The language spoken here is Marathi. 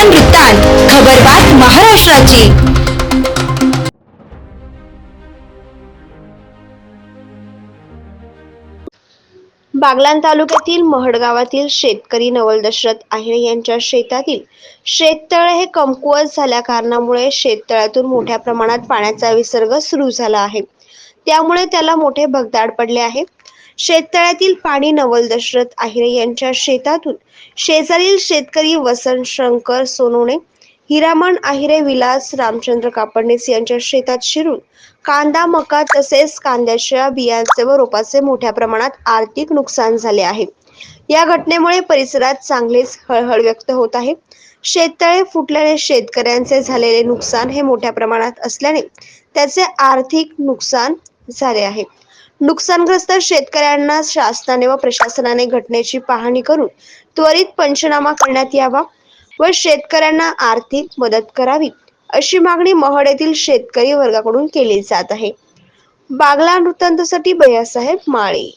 बागलान वृत्तांत खबरबात महाराष्ट्राची. बागलाण तालुक्यातील महड गावातील शेतकरी नवल दशरथ आहिरे यांच्या शेतातील शेततळे हे कमकुवत झाल्या कारणामुळे शेततळ्यातून मोठ्या प्रमाणात पाण्याचा विसर्ग सुरू झाला आहे. त्यामुळे त्याला मोठे भगदाड पडले आहे. शेततळ्यातील पाणी नवल दशरथ आहिरे यांच्या शेतातून शेजारील शेतकरी वसंत शंकर सोनवणे हिरामण आहिरे विलास रामचंद्र कापडणीस यांच्या शेतात शिरून कांदा मका तसेच कांद्याच्या बियांचे व रोपाचे मोठ्या प्रमाणात आर्थिक नुकसान झाले आहे. या घटनेमुळे परिसरात चांगलीच हळहळ व्यक्त होत आहे. शेततळे फुटल्याने शेतकऱ्यांचे झालेले नुकसान हे मोठ्या प्रमाणात असल्याने त्याचे आर्थिक नुकसान झाले आहे. नुकसानग्रस्त शेतकऱ्यांना शासनाने व प्रशासनाने घटनेची पाहणी करून त्वरित पंचनामा करण्यात यावा. व शेतकऱ्यांना आर्थिक मदत करावी अशी मागणी महड येथील शेतकरी वर्गाकडून केली जात आहे. बागला वृत्तांतासाठी भैयासाहेब माळे.